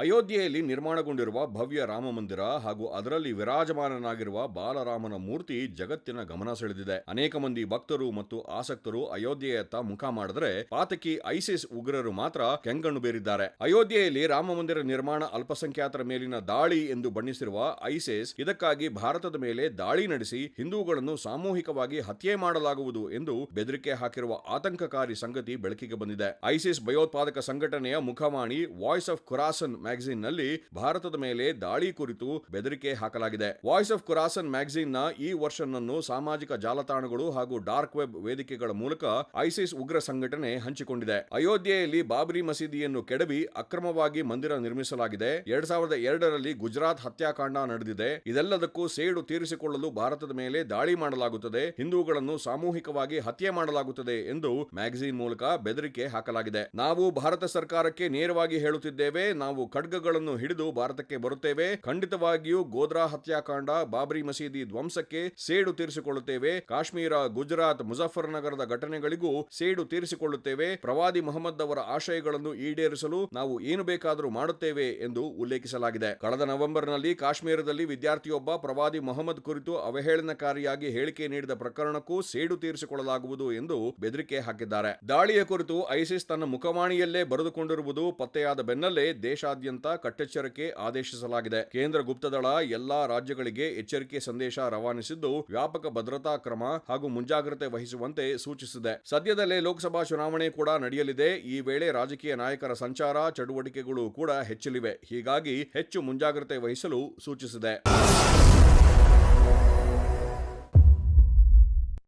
ಅಯೋಧ್ಯೆಯಲ್ಲಿ ನಿರ್ಮಾಣಗೊಂಡಿರುವ ಭವ್ಯ ರಾಮ ಮಂದಿರ ಹಾಗೂ ಅದರಲ್ಲಿ ವಿರಾಜಮಾನನಾಗಿರುವ ಬಾಲರಾಮನ ಮೂರ್ತಿ ಜಗತ್ತಿನ ಗಮನ ಸೆಳೆದಿದೆ. ಅನೇಕ ಮಂದಿ ಭಕ್ತರು ಮತ್ತು ಆಸಕ್ತರು ಅಯೋಧ್ಯೆಯತ್ತ ಮುಖ ಮಾಡಿದರೆ ಪಾತಕಿ ಐಸಿಸ್ ಉಗ್ರರು ಮಾತ್ರ ಕೆಂಗಣ್ಣು ಬೇರಿದ್ದಾರೆ. ಅಯೋಧ್ಯೆಯಲ್ಲಿ ರಾಮ ಮಂದಿರ ನಿರ್ಮಾಣ ಅಲ್ಪಸಂಖ್ಯಾತರ ಮೇಲಿನ ದಾಳಿ ಎಂದು ಬಣ್ಣಿಸಿರುವ ಐಸಿಸ್ ಇದಕ್ಕಾಗಿ ಭಾರತದ ಮೇಲೆ ದಾಳಿ ನಡೆಸಿ ಹಿಂದೂಗಳನ್ನು ಸಾಮೂಹಿಕವಾಗಿ ಹತ್ಯೆ ಮಾಡಲಾಗುವುದು ಎಂದು ಬೆದರಿಕೆ ಹಾಕಿರುವ ಆತಂಕಕಾರಿ ಸಂಗತಿ ಬೆಳಕಿಗೆ ಬಂದಿದೆ. ಐಸಿಸ್ ಭಯೋತ್ಪಾದಕ ಸಂಘಟನೆಯ ಮುಖವಾಣಿ ವಾಯ್ಸ್ ಆಫ್ ಖುರಾಸನ್ ಮ್ಯಾಗಝಿನ್ನಲ್ಲಿ ಭಾರತದ ಮೇಲೆ ದಾಳಿ ಕುರಿತು ಬೆದರಿಕೆ ಹಾಕಲಾಗಿದೆ. ವಾಯ್ಸ್ ಆಫ್ ಕುರಾಸನ್ ಮ್ಯಾಗಝಿನ್ನ ಈ ವರ್ಷನ್ ಅನ್ನು ಸಾಮಾಜಿಕ ಜಾಲತಾಣಗಳು ಹಾಗೂ ಡಾರ್ಕ್ ವೆಬ್ ವೇದಿಕೆಗಳ ಮೂಲಕ ಐಸಿಸ್ ಉಗ್ರ ಸಂಘಟನೆ ಹಂಚಿಕೊಂಡಿದೆ. ಅಯೋಧ್ಯೆಯಲ್ಲಿ ಬಾಬರಿ ಮಸೀದಿಯನ್ನು ಕೆಡವಿ ಅಕ್ರಮವಾಗಿ ಮಂದಿರ ನಿರ್ಮಿಸಲಾಗಿದೆ. ಎರಡ್ ಸಾವಿರದ ಎರಡರಲ್ಲಿ ಗುಜರಾತ್ ಹತ್ಯಾಕಾಂಡ ನಡೆದಿದೆ. ಇದೆಲ್ಲದಕ್ಕೂ ಸೇಡು ತೀರಿಸಿಕೊಳ್ಳಲು ಭಾರತದ ಮೇಲೆ ದಾಳಿ ಮಾಡಲಾಗುತ್ತದೆ. ಹಿಂದೂಗಳನ್ನು ಸಾಮೂಹಿಕವಾಗಿ ಹತ್ಯೆ ಮಾಡಲಾಗುತ್ತದೆ ಎಂದು ಮ್ಯಾಗಝಿನ್ ಮೂಲಕ ಬೆದರಿಕೆ ಹಾಕಲಾಗಿದೆ. ನಾವು ಭಾರತ ಸರ್ಕಾರಕ್ಕೆ ನೇರವಾಗಿ ಹೇಳುತ್ತಿದ್ದೇವೆ, ನಾವು ಖಡ್ಗಗಳನ್ನು ಹಿಡಿದು ಭಾರತಕ್ಕೆ ಬರುತ್ತೇವೆ. ಖಂಡಿತವಾಗಿಯೂ ಗೋದ್ರಾ ಹತ್ಯಾಕಾಂಡ, ಬಾಬರಿ ಮಸೀದಿ ಧ್ವಂಸಕ್ಕೆ ಸೇಡು ತೀರಿಸಿಕೊಳ್ಳುತ್ತೇವೆ. ಕಾಶ್ಮೀರ, ಗುಜರಾತ್, ಮುಜಫರ್ನಗರದ ಘಟನೆಗಳಿಗೂ ಸೇಡು ತೀರಿಸಿಕೊಳ್ಳುತ್ತೇವೆ. ಪ್ರವಾದಿ ಮೊಹಮ್ಮದ್ ಅವರ ಆಶಯಗಳನ್ನು ಈಡೇರಿಸಲು ನಾವು ಏನು ಬೇಕಾದರೂ ಮಾಡುತ್ತೇವೆ ಎಂದು ಉಲ್ಲೇಖಿಸಲಾಗಿದೆ. ಕಳೆದ ನವೆಂಬರ್ನಲ್ಲಿ ಕಾಶ್ಮೀರದಲ್ಲಿ ವಿದ್ಯಾರ್ಥಿಯೊಬ್ಬ ಪ್ರವಾದಿ ಮೊಹಮ್ಮದ್ ಕುರಿತು ಅವಹೇಳನಕಾರಿಯಾಗಿ ಹೇಳಿಕೆ ನೀಡಿದ ಪ್ರಕರಣಕ್ಕೂ ಸೇಡು ತೀರಿಸಿಕೊಳ್ಳಲಾಗುವುದು ಎಂದು ಬೆದರಿಕೆ ಹಾಕಿದ್ದಾರೆ. ದಾಳಿಯ ಕುರಿತು ಐಸಿಸ್ ತನ್ನ ಮುಖವಾಣಿಯಲ್ಲೇ ಬರೆದುಕೊಂಡಿರುವುದು ಪತ್ತೆಯಾದ ಬೆನ್ನಲ್ಲೇ ದೇಶಾದ್ಯಂತ ಕಟ್ಟೆಚ್ಚರಿಕೆ ಆದೇಶಿಸಲಾಗಿದೆ. ಕೇಂದ್ರ ಗುಪ್ತದಳ ಎಲ್ಲಾ ರಾಜ್ಯಗಳಿಗೆ ಎಚ್ಚರಿಕೆ ಸಂದೇಶ ರವಾನಿಸಿದ್ದು ವ್ಯಾಪಕ ಭದ್ರತಾ ಕ್ರಮ ಹಾಗೂ ಮುಂಜಾಗ್ರತೆ ವಹಿಸುವಂತೆ ಸೂಚಿಸಿದೆ. ಸದ್ಯದಲ್ಲೇ ಲೋಕಸಭಾ ಚುನಾವಣೆ ಕೂಡ ನಡೆಯಲಿದೆ. ಈ ವೇಳೆ ರಾಜಕೀಯ ನಾಯಕರ ಸಂಚಾರ, ಚಟುವಟಿಕೆಗಳು ಕೂಡ ಹೆಚ್ಚಲಿವೆ. ಹೀಗಾಗಿ ಹೆಚ್ಚು ಮುಂಜಾಗ್ರತೆ ವಹಿಸಲು ಸೂಚಿಸಿದೆ.